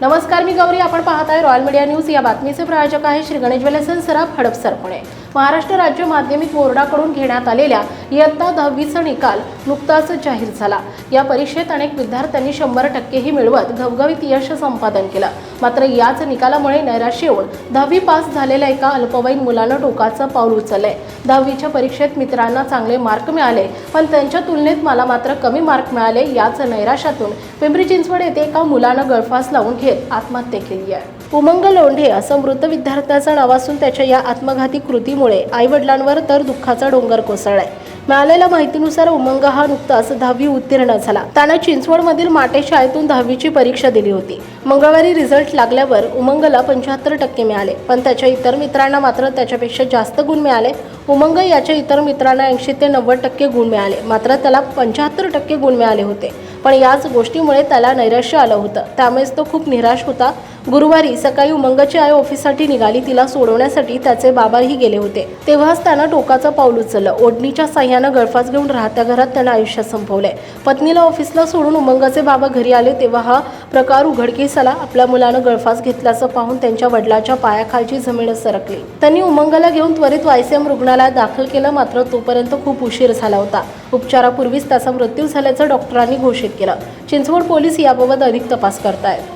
नमस्कार मी गौरी. आपण पाहत आहे रॉयल मीडिया न्यूज या बातमीचे प्रायोजक आहे श्री गणेश वेलेसन सराफ हडपसर पुणे महाराष्ट्र राज्य माध्यमिक बोर्डाकडून घेण्यात आलेल्या इयत्ता दहावीचा निकाल नुकताच जाहीर झाला. या परीक्षेत अनेक विद्यार्थ्यांनी शंभर टक्केही मिळवत घवघवीत यश संपादन केलं. मात्र याच निकालामुळे नैराश्य येऊन दहावी पास झालेल्या एका अल्पवयीन मुलानं टोकाचं पाऊल उचललंय. दहावीच्या परीक्षेत मित्रांना चांगले मार्क मिळाले पण त्यांच्या तुलनेत मला मात्र कमी मार्क मिळाले याच नैराश्यातून पिंपरी चिंचवड येथे एका मुलानं गळफास लावून घेत आत्महत्या केली आहे. उमंग लोंढे असं मृत विद्यार्थ्याचं नाव असून त्याच्या या आत्मघाती कृतीमुळे आई वडिलांवर तर दुःखाचा डोंगर कोसळलाय. मिळालेल्या माहितीनुसार उमंग हा नुकताच दहावी उत्तीर्ण झाला. त्यानं चिंचवडमधील माटे शाळेतून दहावीची परीक्षा दिली होती. मंगळवारी रिझल्ट लागल्यावर उमंगला पंच्याहत्तर टक्के मिळाले पण त्याच्या इतर मित्रांना मात्र त्याच्यापेक्षा जास्त गुण मिळाले उमंग याच्या इतर मित्रांना ऐंशी ते नव्वद टक्के गुण मिळाले. मात्र त्याला पंच्याहत्तर टक्के गुण मिळाले होते. पण याच गोष्टीमुळे त्याला नैराश्य आलं होतं. त्यामुळेच तो खूप निराश होता. गुरुवारी सकाळी उमंगची आई ऑफिससाठी निघाली तिला सोडवण्यासाठी त्याचे बाबाही गेले होते. तेव्हाच त्यानं टोकाचं पाऊल उचललं. ओढणीच्या साह्यानं गळफास घेऊन राहत्या घरात त्यानं आयुष्य संपवलंय. पत्नीला ऑफिसला सोडून उमंगाचे बाबा घरी आले तेव्हा हा प्रकार उघडकीस आला आपल्या मुलानं गळफास घेतल्याचं पाहून त्यांच्या वडिलाच्या पायाखालची जमीन सरकली. त्यांनी उमंगाला घेऊन त्वरित वायसीएम रुग्णालयात दाखल केलं मात्र तोपर्यंत खूप उशीर झाला होता. उपचारापूर्वीच त्याचा मृत्यू झाल्याचं डॉक्टरांनी घोषित केलं. चिंचवड पोलीस याबाबत अधिक तपास करतायत.